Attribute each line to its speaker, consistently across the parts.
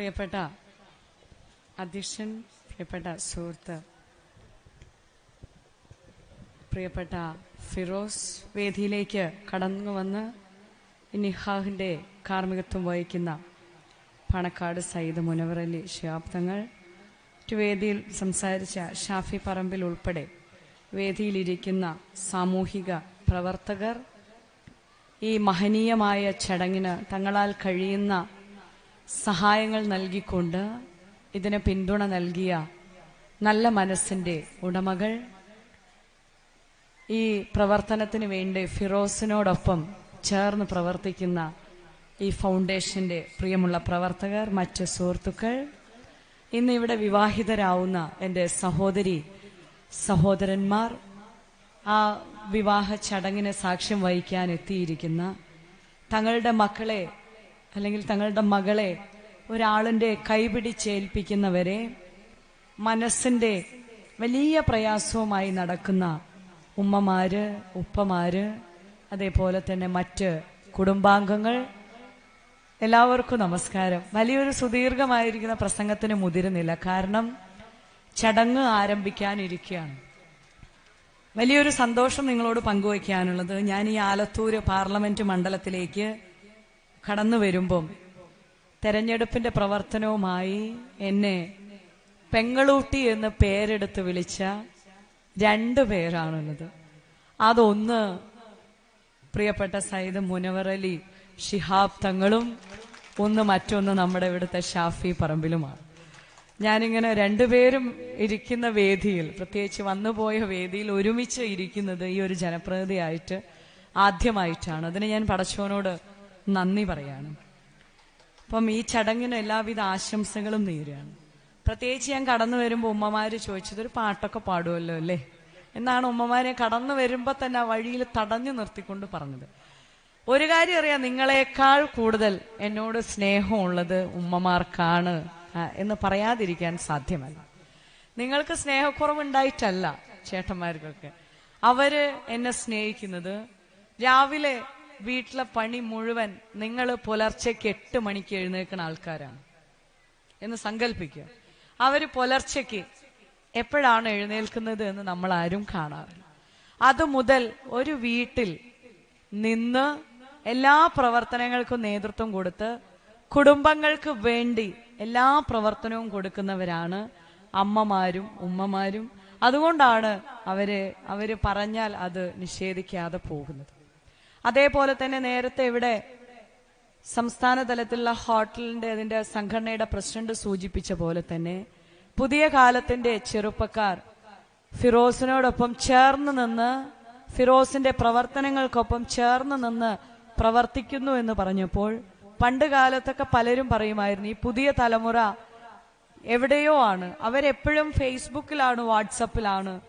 Speaker 1: പ്രിയപ്പെട്ട അധ്യക്ഷൻ പ്രിയപ്പെട്ട സുഹൃത്ത് പ്രിയപ്പെട്ട ഫിറോസ് വേദിയിലേക്ക് കടന്നു വന്ന് നിഹാഹിന്റെ കാർമ്മികത്വം വഹിക്കുന്ന പണക്കാട് സയ്യിദ് മുനവറലി ശിഹാബ്ദങ്ങൾ മറ്റു വേദിയിൽ സംസാരിച്ച ഷാഫി പറമ്പിൽ ഉൾപ്പെടെ വേദിയിലിരിക്കുന്ന സാമൂഹിക പ്രവർത്തകർ ഈ മഹനീയമായ ചടങ്ങിന് തങ്ങളാൽ കഴിയുന്ന സഹായങ്ങൾ നൽകിക്കൊണ്ട് ഇതിന് പിന്തുണ നൽകിയ നല്ല മനസ്സിന്റെ ഉടമകൾ. ഈ പ്രവർത്തനത്തിന് വേണ്ടി ഫിറോസിനോടൊപ്പം ചേർന്ന് പ്രവർത്തിക്കുന്ന ഈ ഫൗണ്ടേഷന്റെ പ്രിയമുള്ള പ്രവർത്തകർ മറ്റ് സുഹൃത്തുക്കൾ. ഇന്ന് ഇവിടെ വിവാഹിതരാവുന്ന എന്റെ സഹോദരി സഹോദരന്മാർ ആ വിവാഹ ചടങ്ങിന് സാക്ഷ്യം വഹിക്കാൻ എത്തിയിരിക്കുന്ന തങ്ങളുടെ മക്കളെ അല്ലെങ്കിൽ തങ്ങളുടെ മകളെ ഒരാളിന്റെ കൈപിടിച്ചേൽപ്പിക്കുന്നവരെ മനസ്സിന്റെ വലിയ പ്രയാസവുമായി നടക്കുന്ന ഉമ്മമാര് ഉപ്പമാര് അതേപോലെ തന്നെ മറ്റ് കുടുംബാംഗങ്ങൾ എല്ലാവർക്കും നമസ്കാരം. വലിയൊരു സുദീർഘമായിരിക്കുന്ന പ്രസംഗത്തിന് മുതിരുന്നില്ല. കാരണം ചടങ്ങ് ആരംഭിക്കാനിരിക്കുകയാണ്. വലിയൊരു സന്തോഷം നിങ്ങളോട് പങ്കുവയ്ക്കാനുള്ളത് ഞാൻ ഈ ആലത്തൂര് പാർലമെന്റ് മണ്ഡലത്തിലേക്ക് കടന്നു വരുമ്പം തെരഞ്ഞെടുപ്പിന്റെ പ്രവർത്തനവുമായി എന്നെ പെങ്ങളൂട്ടി എന്ന് പേരെടുത്ത് വിളിച്ച രണ്ടു പേരാണുള്ളത്. അതൊന്ന് പ്രിയപ്പെട്ട സയ്യിദ് മുനവറലി ഷിഹാബ് തങ്ങളും ഒന്ന് മറ്റൊന്ന് നമ്മുടെ ഇവിടുത്തെ ഷാഫി പറമ്പിലുമാണ്. ഞാനിങ്ങനെ രണ്ടുപേരും ഇരിക്കുന്ന വേദിയിൽ പ്രത്യേകിച്ച് വന്നുപോയ വേദിയിൽ ഒരുമിച്ച് ഇരിക്കുന്നത് ഈ ഒരു ജനപ്രതിനിധിയായിട്ട് ആദ്യമായിട്ടാണ്. അതിന് ഞാൻ പടച്ചോനോട് നന്ദി പറയാണ്. അപ്പം ഈ ചടങ്ങിന് എല്ലാവിധ ആശംസകളും നേരുകയാണ്. പ്രത്യേകിച്ച് ഞാൻ കടന്നു വരുമ്പോൾ ഉമ്മമാര് ചോദിച്ചത് ഒരു പാട്ടൊക്കെ പാടുമല്ലോ അല്ലേ? എന്നാണ് ഉമ്മമാരെ കടന്നു വരുമ്പോൾ തന്നെ ആ വഴിയിൽ തടഞ്ഞു നിർത്തിക്കൊണ്ട് പറഞ്ഞത്. ഒരു കാര്യം അറിയാം നിങ്ങളെക്കാൾ കൂടുതൽ എന്നോട് സ്നേഹമുള്ളത് ഉമ്മമാർക്കാണ് എന്ന് പറയാതിരിക്കാൻ സാധ്യമല്ല. നിങ്ങൾക്ക് സ്നേഹക്കുറവുണ്ടായിട്ടല്ല ചേട്ടന്മാർക്കൊക്കെ. അവർ എന്നെ സ്നേഹിക്കുന്നത് രാവിലെ വീട്ടിലെ പണി മുഴുവൻ നിങ്ങൾ പുലർച്ചയ്ക്ക് എട്ട് മണിക്ക് എഴുന്നേൽക്കുന്ന ആൾക്കാരാണ്. എന്ന് സങ്കല്പിക്കുക അവർ പുലർച്ചയ്ക്ക് എപ്പോഴാണ് എഴുന്നേൽക്കുന്നത് എന്ന് നമ്മൾ ആരും കാണാറില്ല. അത് മുതൽ ഒരു വീട്ടിൽ നിന്ന് എല്ലാ പ്രവർത്തനങ്ങൾക്കും നേതൃത്വം കൊടുത്ത് കുടുംബങ്ങൾക്ക് വേണ്ടി എല്ലാ പ്രവർത്തനവും കൊടുക്കുന്നവരാണ് അമ്മമാരും ഉമ്മമാരും. അതുകൊണ്ടാണ് അവർ അവർ പറഞ്ഞാൽ അത് നിഷേധിക്കാതെ പോകുന്നത്. അതേപോലെ തന്നെ നേരത്തെ ഇവിടെ സംസ്ഥാന തലത്തിലുള്ള ഹോട്ടലിന്റെ അതിന്റെ സംഘടനയുടെ പ്രസിഡന്റ് സൂചിപ്പിച്ച പോലെ തന്നെ പുതിയ കാലത്തിന്റെ ചെറുപ്പക്കാർ ഫിറോസിനോടൊപ്പം ചേർന്ന് നിന്ന് ഫിറോസിന്റെ പ്രവർത്തനങ്ങൾക്കൊപ്പം ചേർന്ന് നിന്ന് പ്രവർത്തിക്കുന്നു എന്ന് പറഞ്ഞപ്പോൾ പണ്ട് കാലത്തൊക്കെ പലരും പറയുമായിരുന്നു ഈ പുതിയ തലമുറ എവിടെയോ ആണ്. അവരെപ്പോഴും ഫേസ്ബുക്കിലാണ് വാട്സപ്പിലാണ്.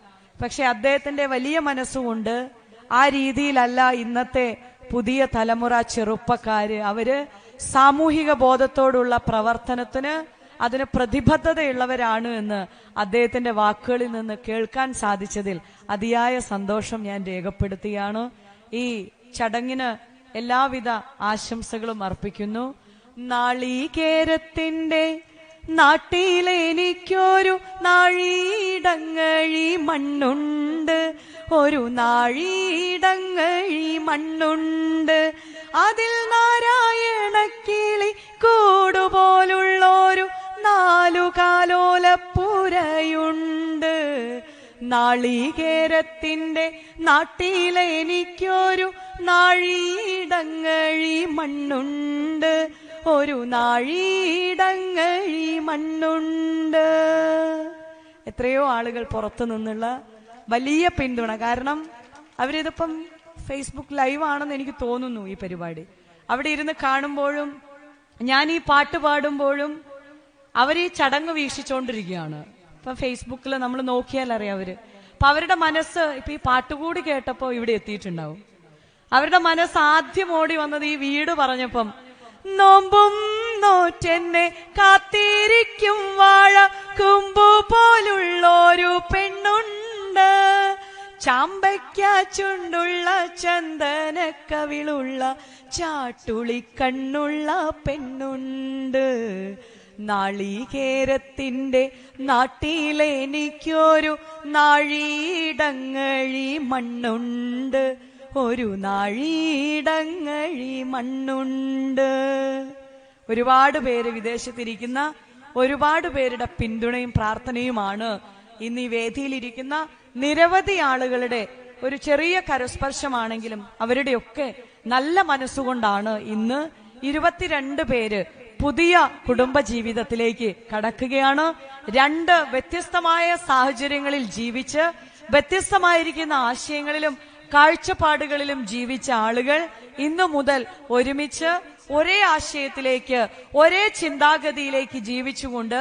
Speaker 1: പക്ഷെ അദ്ദേഹത്തിന്റെ വലിയ മനസ്സുകൊണ്ട് ആ രീതിയിലല്ല ഇന്നത്തെ പുതിയ തലമുറ ചെറുപ്പക്കാര്. അവർ സാമൂഹിക ബോധത്തോടുള്ള പ്രവർത്തനത്തിന് അതിന് പ്രതിബദ്ധതയുള്ളവരാണ് എന്ന് അദ്ദേഹത്തിന്റെ വാക്കുകളിൽ നിന്ന് കേൾക്കാൻ സാധിച്ചതിൽ അതിയായ സന്തോഷം ഞാൻ രേഖപ്പെടുത്തിയാണ്. ഈ ചടങ്ങിന് എല്ലാവിധ ആശംസകളും അർപ്പിക്കുന്നു. നാളീകേരത്തിന്റെ നാട്ടിലെനിക്കൊരു നാഴീടങ്ങഴി മണ്ണുണ്ട്. ഒരു നാഴീടങ്ങഴി മണ്ണുണ്ട്. അതിൽ നാരായണക്കിളി കൂടുപോലുള്ളൊരു നാലു കാലോലപ്പുരയുണ്ട് നാളികേരത്തിന്റെ നാട്ടിലെനിക്കൊരു നാഴീടങ്ങഴി മണ്ണുണ്ട്. ഒരു നാഴീടങ്ങഴി മണ്ണുണ്ട്. എത്രയോ ആളുകൾ പുറത്തു നിന്നുള്ള വലിയ പിന്തുണ. കാരണം അവരിതിപ്പം ഫേസ്ബുക്ക് ലൈവ് ആണെന്ന് എനിക്ക് തോന്നുന്നു ഈ പരിപാടി. അവിടെ ഇരുന്ന് കാണുമ്പോഴും ഞാൻ ഈ പാട്ട് പാടുമ്പോഴും അവർ ഈ ചടങ്ങ് വീക്ഷിച്ചുകൊണ്ടിരിക്കുകയാണ് ഇപ്പൊ ഫേസ്ബുക്കിൽ നമ്മൾ നോക്കിയാൽ അറിയാം അവർ. അപ്പൊ അവരുടെ മനസ്സ് ഇപ്പൊ ഈ പാട്ടുകൂടി കേട്ടപ്പോ ഇവിടെ എത്തിയിട്ടുണ്ടാവും. അവരുടെ മനസ്സ് ആദ്യം ഓടി വന്നത് ഈ വീട് പറഞ്ഞപ്പം നോമ്പും നോറ്റെന്നെ കാത്തിരിക്കും വാഴ കുമ്പു പോലുള്ളൊരു പെണ്ണുണ്ട് ചാമ്പയ്ക്ക ചുണ്ടുള്ള ചന്ദന കവിളുള്ള ചാട്ടുളി കണ്ണുള്ള പെണ്ണുണ്ട് നാളികേരത്തിന്റെ നാട്ടിലെനിക്കൊരു നാഴീടങ്ങഴി മണ്ണുണ്ട്. ഒരു നാഴീടങ്ങഴി മണ്ണുണ്ട്. ഒരുപാട് പേര് വിദേശത്തിരിക്കുന്ന ഒരുപാട് പേരുടെ പിന്തുണയും പ്രാർത്ഥനയുമാണ് ഇന്ന് ഈ വേദിയിലിരിക്കുന്ന നിരവധി ആളുകളുടെ ഒരു ചെറിയ കരസ്പർശമാണെങ്കിലും അവരുടെയൊക്കെ നല്ല മനസ്സുകൊണ്ടാണ് ഇന്ന് ഇരുപത്തിരണ്ട് പേര് പുതിയ കുടുംബ ജീവിതത്തിലേക്ക് കടക്കുകയാണ്. രണ്ട് വ്യത്യസ്തമായ സാഹചര്യങ്ങളിൽ ജീവിച്ച് വ്യത്യസ്തമായിരിക്കുന്ന ആശയങ്ങളിലും കാഴ്ചപ്പാടുകളിലും ജീവിച്ച ആളുകൾ ഇന്നു മുതൽ ഒരുമിച്ച് ഒരേ ആശയത്തിലേക്ക് ഒരേ ചിന്താഗതിയിലേക്ക് ജീവിച്ചുകൊണ്ട്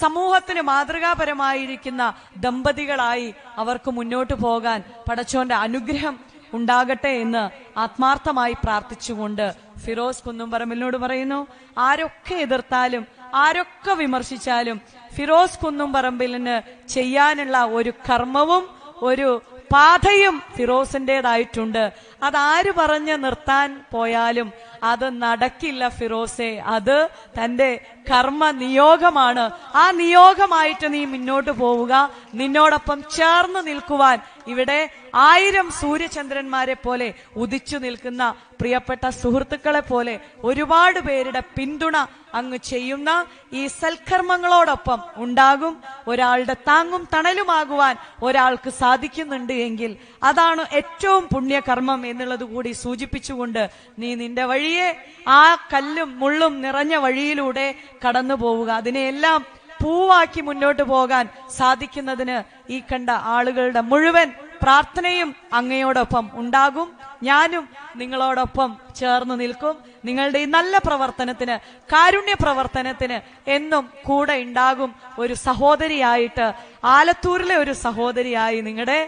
Speaker 1: സമൂഹത്തിന് മാതൃകാപരമായിരിക്കുന്ന ദമ്പതികളായി അവർക്ക് മുന്നോട്ട് പോകാൻ പടച്ചോന്റെ അനുഗ്രഹം ഉണ്ടാകട്ടെ എന്ന് ആത്മാർത്ഥമായി പ്രാർത്ഥിച്ചുകൊണ്ട് ഫിറോസ് കുന്നുംപറമ്പിലിനോട് പറയുന്നു ആരൊക്കെ എതിർത്താലും ആരൊക്കെ വിമർശിച്ചാലും ഫിറോസ് കുന്നുംപറമ്പിലിന് ചെയ്യാനുള്ള ഒരു കർമ്മവും ഒരു പാതയും ഫിറോസിന്റേതായിട്ടുണ്ട്. അതാര് പറഞ്ഞ് നിർത്താൻ പോയാലും അത് നടക്കില്ല ഫിറോസെ. അത് തന്റെ കർമ്മ നിയോഗമാണ്. ആ നിയോഗമായിട്ട് നീ മുന്നോട്ട് പോവുക. നിന്നോടൊപ്പം ചേർന്ന് നിൽക്കുവാൻ ഇവിടെ ആയിരം സൂര്യചന്ദ്രന്മാരെ പോലെ ഉദിച്ചു നിൽക്കുന്ന പ്രിയപ്പെട്ട സുഹൃത്തുക്കളെ പോലെ ഒരുപാട് പേരുടെ പിന്തുണ അങ്ങ് ചെയ്യുന്ന ഈ സൽക്കർമ്മങ്ങളോടൊപ്പം ഉണ്ടാകും. ഒരാളുടെ താങ്ങും തണലുമാകുവാൻ ഒരാൾക്ക് സാധിക്കുന്നുണ്ട് എങ്കിൽ അതാണ് ഏറ്റവും പുണ്യകർമ്മം എന്നുള്ളത് കൂടി സൂചിപ്പിച്ചുകൊണ്ട് നീ നിന്റെ വഴിയെ ആ കല്ലും മുള്ളും നിറഞ്ഞ വഴിയിലൂടെ കടന്നു പോവുക അതിനെയെല്ലാം പൂവാക്കി മുന്നോട്ട് പോകാൻ സാധിക്കുന്നതിന് ഈ കണ്ട ആളുകളുടെ മുഴുവൻ പ്രാർത്ഥനയും അങ്ങയോടൊപ്പം ഉണ്ടാകും. ഞാനും നിങ്ങളോടൊപ്പം ചേർന്ന് നിൽക്കും. നിങ്ങളുടെ ഈ നല്ല പ്രവർത്തനത്തിന് കാരുണ്യ പ്രവർത്തനത്തിന് എന്നും കൂടെ ഉണ്ടാകും ഒരു സഹോദരിയായിട്ട്. ആലത്തൂരിലെ ഒരു സഹോദരിയായി നിങ്ങളുടെ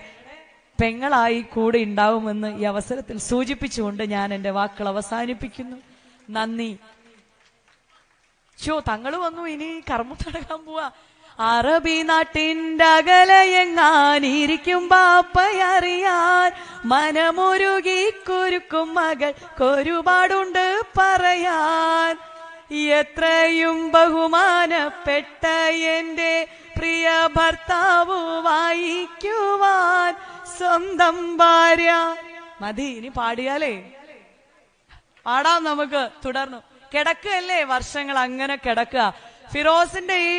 Speaker 1: പെങ്ങളായി കൂടെ ഉണ്ടാവുമെന്ന് ഈ അവസരത്തിൽ സൂചിപ്പിച്ചുകൊണ്ട് ഞാൻ എന്റെ വാക്കുകൾ അവസാനിപ്പിക്കുന്നു. നന്ദി. ഷോ തങ്ങൾ വന്നു ഇനി കർമ്മം നടക്കാൻ പോവാ. അറബി നാട്ടിന്റെ അകലയെങ്ങാനിരിക്കും ബാപ്പയറിയാൻ മനമൊരുകി കുരുക്കും മകൾ ഒരുപാടുണ്ട് പറയാൻ. എത്രയും ബഹുമാനപ്പെട്ട എന്റെ പ്രിയ ഭർത്താവ് വായിക്കുവാൻ. സ്വന്തം ഭാര്യ. മതി ഇനി പാടിയാലേ. പാടാം നമുക്ക് തുടർന്നു. കിടക്കുകയല്ലേ വർഷങ്ങൾ അങ്ങനെ കിടക്കുക? ഫിറോസിന്റെ ഈ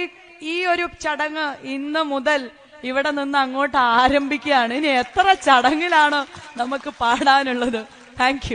Speaker 1: ഈ ഒരു ചടങ്ങ് ഇന്ന് മുതൽ ഇവിടെ നിന്ന് അങ്ങോട്ട് ആരംഭിക്കുകയാണ്. ഇനി എത്ര ചടങ്ങിലാണ് നമുക്ക് പാടാനുള്ളത്? താങ്ക്